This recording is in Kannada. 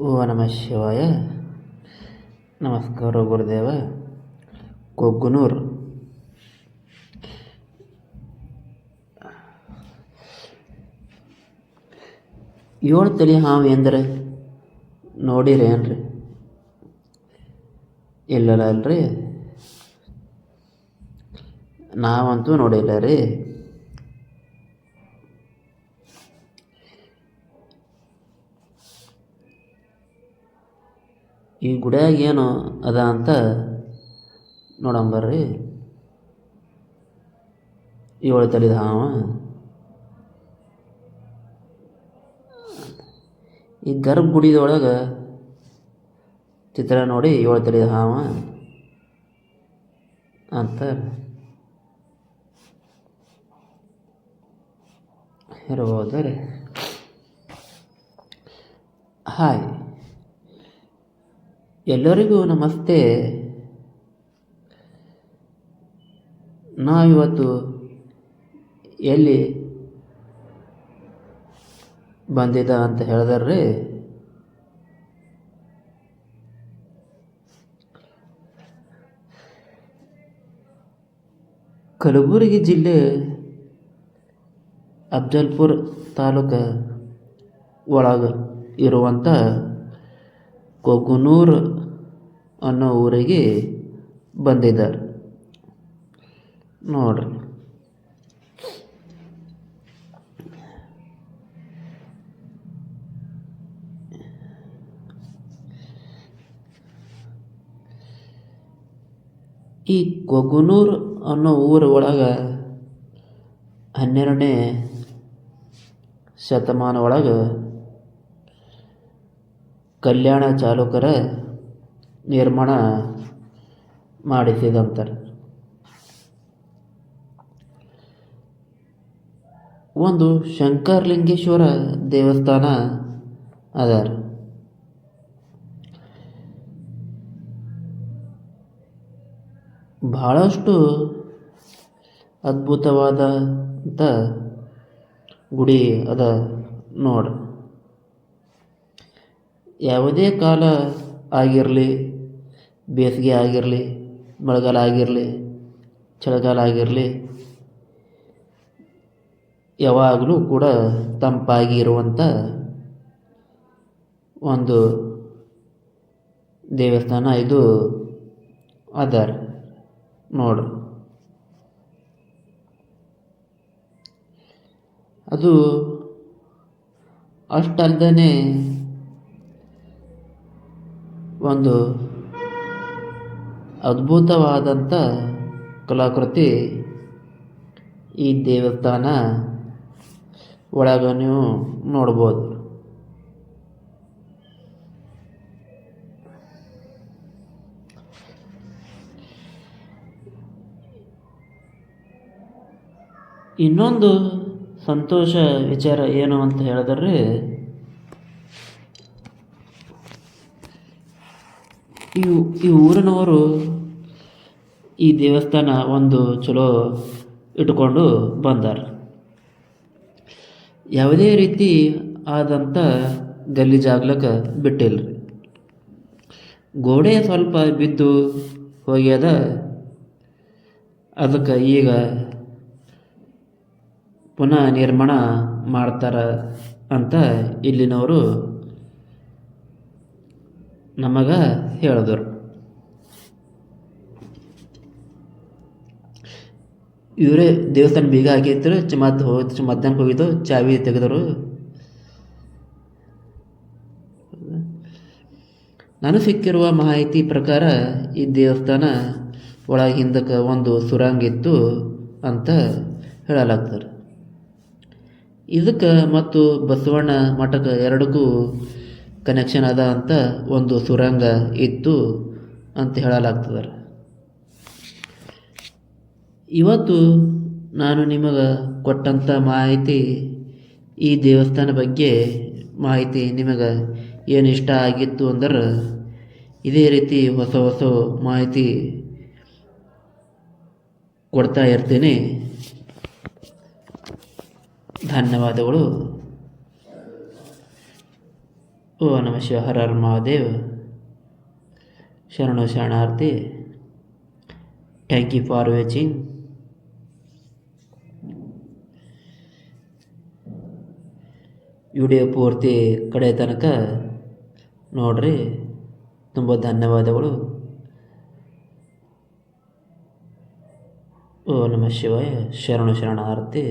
ಓ ನಮ ಶಿವಾಯ. ನಮಸ್ಕಾರ ಗುರುದೇವ. ಕೊಗ್ಗುನೂರು. ಏಳು ತಲೆ ಹಾವು ಎಂದ್ರೆ ನೋಡಿರಿ ಏನ್ರಿ? ಇಲ್ಲಲ್ಲ ಅಲ್ರಿ. ನಾವಂತೂ ನೋಡಿಲ್ಲ ರೀ. ಈ ಗುಡಿಯಾಗ ಏನು ಅದ ಅಂತ ನೋಡಂಬರ್ರಿ ಏಳು ತಲಿದ ಹಾವ ಈ ಗರ್ಭ ಗುಡಿದೊಳಗೆ ಚಿತ್ರ ನೋಡಿ ಏಳು ಹಾವ ಅಂತ. ಇರ್ಬೋದು ರೀ ಹಾಯ್. ಎಲ್ಲರಿಗೂ ನಮಸ್ತೆ. ನಾವಿವತ್ತು ಎಲ್ಲಿ ಬಂದಿದ್ದ ಅಂತ ಹೇಳಿದ್ರಿ? ಕಲಬುರಗಿ ಜಿಲ್ಲೆ ಅಫ್ಜಲ್ಪುರ್ ತಾಲೂಕು ಒಳಗೆ ಇರುವಂಥ ಕೊಗ್ಗುನೂರು ಅನ್ನೋ ಊರಿಗೆ ಬಂದಿದ್ದಾರೆ. ನೋಡ್ರಿ. ಈ ಕೊಗುನೂರ್ ಅನ್ನೋ ಊರ ಒಳಗೆ ಹನ್ನೆರಡನೇ ಶತಮಾನ ಒಳಗೆ ಕಲ್ಯಾಣ ಚಾಲುಕರ ನಿರ್ಮಾಣ ಮಾಡಿಸಿದಂತಾರೆ ಒಂದು ಶಂಕರಲಿಂಗೇಶ್ವರ ದೇವಸ್ಥಾನ ಅದರ. ಬಹಳಷ್ಟು ಅದ್ಭುತವಾದಂಥ ಗುಡಿ ಅದ ನೋಡ್ರಿ ಯಾವುದೇ ಕಾಲ ಆಗಿರಲಿ, ಬೇಸಿಗೆ ಆಗಿರಲಿ, ಮಳೆಗಾಲ ಆಗಿರಲಿ, ಚಳಿಗಾಲ ಆಗಿರಲಿ, ಯಾವಾಗಲೂ ಕೂಡ ತಂಪಾಗಿ ಇರುವಂಥ ಒಂದು ದೇವಸ್ಥಾನ ಇದು ಅದರ್. ನೋಡ್ರಿ ಅದು ಅಷ್ಟಲ್ದೇ ಒಂದು ಅದ್ಭುತವಾದಂಥ ಕಲಾಕೃತಿ ಈ ದೇವಸ್ಥಾನ ಒಳಗ ನೀವು ನೋಡ್ಬೋದು. ಇನ್ನೊಂದು ಸಂತೋಷ ವಿಚಾರ ಏನು ಅಂತ ಹೇಳಿದ್ರೆ ಈ ಈ ಊರಿನವರು ಈ ದೇವಸ್ಥಾನ ಒಂದು ಚಲೋ ಇಟ್ಕೊಂಡು ಬಂದಾರ. ಯಾವುದೇ ರೀತಿ ಆದಂಥ ಗಲೀಜಾಗ್ಲಕ್ಕೆ ಬಿಟ್ಟಿಲ್ಲ ರೀ ಗೋಡೆ ಸ್ವಲ್ಪ ಬಿದ್ದು ಹೋಗ್ಯದ, ಅದಕ್ಕೆ ಈಗ ಪುನಃ ನಿರ್ಮಾಣ ಮಾಡ್ತಾರ ಅಂತ ಇಲ್ಲಿನವರು ನಮಗೆ ಹೇಳಿದರು. ಇವರೇ ದೇವಸ್ಥಾನ ಬೀಗ ಹಾಕಿದ್ರು ಚಮತ್ ಹೋಗಿ ಮಧ್ಯಾಹ್ನಕ್ಕೆ ಹೋಗಿದ್ದು, ಚಾವಿ ತೆಗೆದರು. ನಾನು ಸಿಕ್ಕಿರುವ ಮಾಹಿತಿ ಪ್ರಕಾರ ಈ ದೇವಸ್ಥಾನ ಒಳಗೆ ಹಿಂದಕ್ಕೆ ಒಂದು ಸುರಂಗ ಇತ್ತು ಅಂತ ಹೇಳಲಾಗ್ತಾರೆ ಇದಕ್ಕೆ ಮತ್ತು ಬಸವಣ್ಣ ಮಠಕ್ಕೆ ಎರಡಕ್ಕೂ ಕನೆಕ್ಷನ್ ಅದ ಅಂತ ಒಂದು ಸುರಂಗ ಇತ್ತು ಅಂತ ಹೇಳಲಾಗ್ತದ ಇವತ್ತು ನಾನು ನಿಮಗೆ ಕೊಟ್ಟಂಥ ಮಾಹಿತಿ ಈ ದೇವಸ್ಥಾನ ಬಗ್ಗೆ ಮಾಹಿತಿ ನಿಮಗೆ ಏನು ಇಷ್ಟ ಆಗಿತ್ತು ಅಂದ್ರೆ ಇದೇ ರೀತಿ ಹೊಸ ಹೊಸ ಮಾಹಿತಿ ಕೊಡ್ತಾ ಇರ್ತೀನಿ. ಧನ್ಯವಾದಗಳು. ಓ ನಮ ಶಿವ ಹರ ಹರ ಮಹಾದೇವ್. ಶರಣು ಶರಣಾರ್ಥಿ thank you for watching video ಪೂರ್ತಿ ಕಡೆ ತನಕ ನೋಡ್ರಿ. ತುಂಬ ಧನ್ಯವಾದಗಳು. ಓ ನಮ ಶಿವಾಯ, ಶರಣು ಶರಣಾರ್ಥಿ.